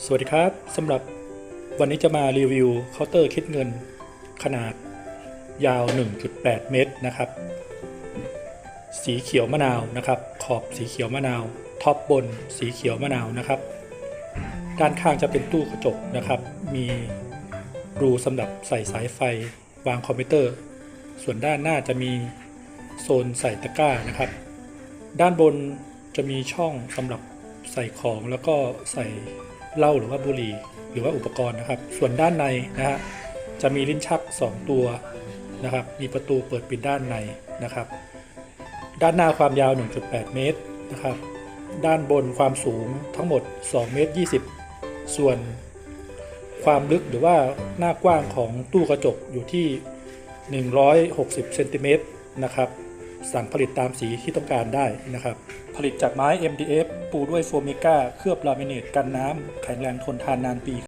สวัสดีครับสำหรับวันนี้จะมารีวิวเคาน์เตอร์คิดเงินขนาดยาว 1.8 เมตรนะครับ สีเขียวมะนาวนะครับ ขอบสีเขียวมะนาว ท็อปบนสีเขียวมะนาวนะครับ ด้านข้างจะเป็นตู้กระจกนะครับ มีรูสำหรับใส่สายไฟวางคอมพิวเตอร์ ส่วนด้านหน้าจะมีโซนใส่ตะกร้านะครับ ด้านบนจะมีช่องสำหรับใส่ของแล้วก็ใส่ เหล้าหรือว่าบุหรี่หรือว่าอุปกรณ์นะครับ ส่วนด้านในนะฮะจะมีลิ้นชัก 2 ตัวนะครับ มีประตูเปิดปิดด้านในนะครับ ด้านหน้าความยาว 1.8 เมตรนะครับ ด้านบนความสูงทั้งหมด 2 เมตร 20 ส่วนความลึกหรือว่าหน้ากว้างของตู้กระจกอยู่ที่ 160 เซนติเมตรนะครับ สั่งผลิตตามสีที่ต้องการได้นะครับ ผลิตจากไม้ MDF ปูด้วยโฟมิก้า เคลือบลามิเนตกันน้ำ แข็งแรงทนทานนานปี